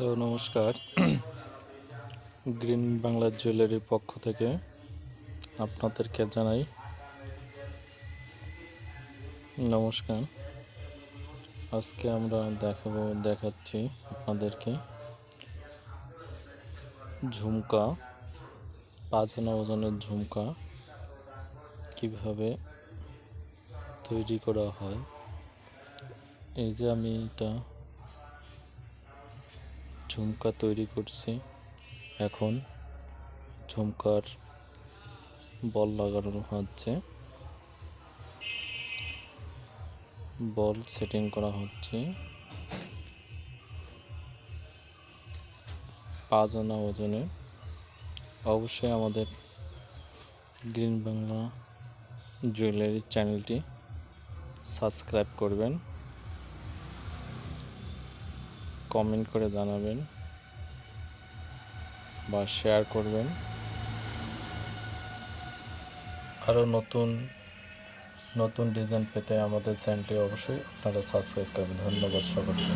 নমস্কার। গ্রিন বাংলা জুয়েলারির পক্ষ থেকে আপনাদেরকে জানাই নমস্কার। আজকে আমরা দেখাবো, দেখাচ্ছি আপনাদেরকে ঝুমকা, পাঁচ ওজনের ঝুমকা কীভাবে তৈরি করা হয়। এই যে আমি এটা ঝুমকা তৈরি করছি। এখন ঝুমকার বল লাগানো হচ্ছে। বল সেটিং করা হচ্ছে। পাঁচ আনা ওজনে। অবশ্যই আমাদের গ্রিন বাংলা জুয়েলারি চ্যানেলটি সাবস্ক্রাইব করবেন। কমেন্ট করে জানাবেন বা শেয়ার করবেন। আরও নতুন নতুন ডিজাইন পেতে আমাদের চ্যানেলটি অবশ্যই আপনারা সাবস্ক্রাইব করবেন। ধন্যবাদ সকলকে